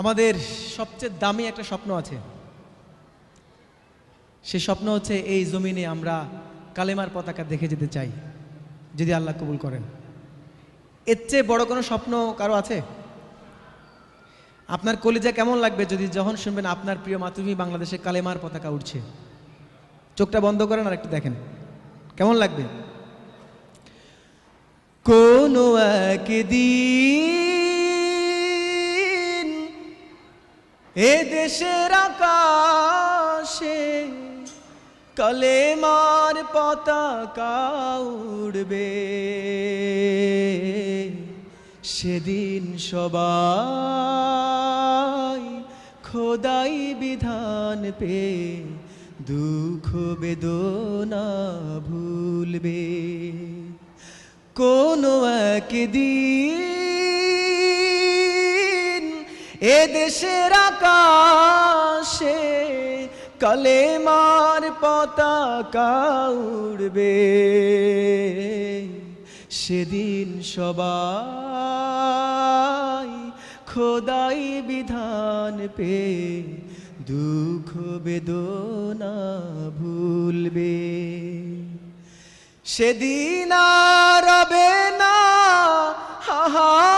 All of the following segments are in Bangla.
আমাদের সবচেয়ে দামি একটা স্বপ্ন আছে। সেই স্বপ্ন হচ্ছে এই জমিনে আমরা কালেমার পতাকা দেখে যেতে চাই, যদি আল্লাহ কবুল করেন। এর চেয়ে বড় কোনো স্বপ্ন কারও আছে? আপনার কলিজা কেমন লাগবে যদি যখন শুনবেন আপনার প্রিয় মাতৃভূমি বাংলাদেশে কালেমার পতাকা উঠছে চোখটা বন্ধ করেন আর একটু দেখেন। কেমন লাগবে? কোনো একদিন এ দেশের আকাশে কলেমার পতাকা উড়বে। সেদিন সবাই খোদাই বিধান পে দুঃখ বেদনা ভুলবে। কোনো একদিন এ দেশের আকাশে কলেমার পতাকা উড়বে। সেদিন সবাই খোদাই বিধান পে দুঃখ বেদনা ভুলবে। সেদিন আর রবে না হাহাকার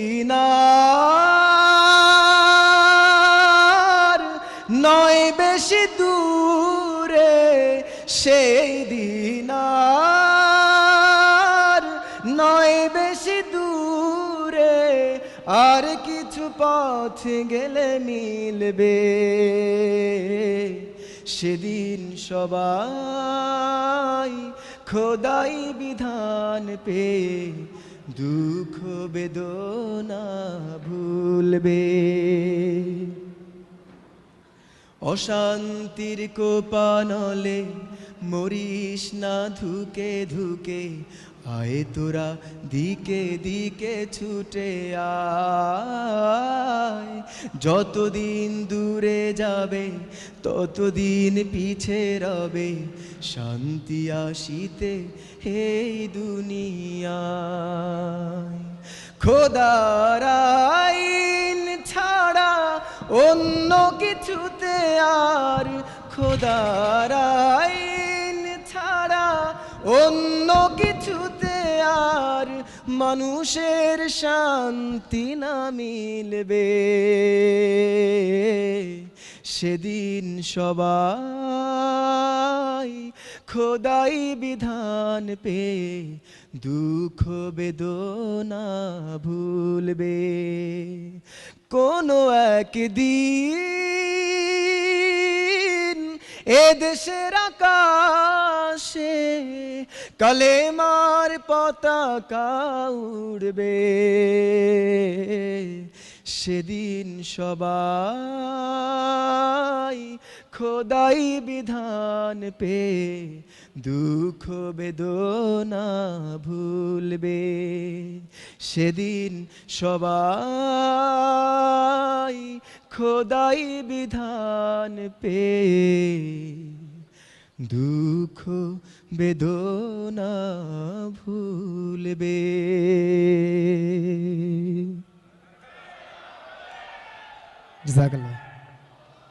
সেই দিন আর নয় বেশি দূরে আর কিছু পথ গেলে মিলবে। সেদিন সবাই খোদাই বিধান পে দুঃখ বেদনা ভুলবে। অশান্তির কোপানলে মরিস না ধুকে ধুকে, আয় তোরা দিকে দিকে ছুটে আয়। যতদিন দূরে যাবে, ততদিন পিছে রবে, শান্তি আসিতে এই দুনিয়া খোদার আইন ছাড়া অন্য কিছুতে আর খোদার আইন ছাড়া, অন্য কিছুতে আর মানুষের শান্তি না মিলবে। সেদিন সবাই খোদাই বিধান পে দুঃখ বেদনা ভুলবে। কোনো একদিন এ দেশের আকাশে কালেমার পতাকা উড়বে। সেদিন সবাই খোদাই বিধান পে দুঃখ বেদনা ভুলবে। সেদিন সবাই খোদাই বিধান পে দুঃখ বেদনা ভুলবে। জাজাকাল্লাহ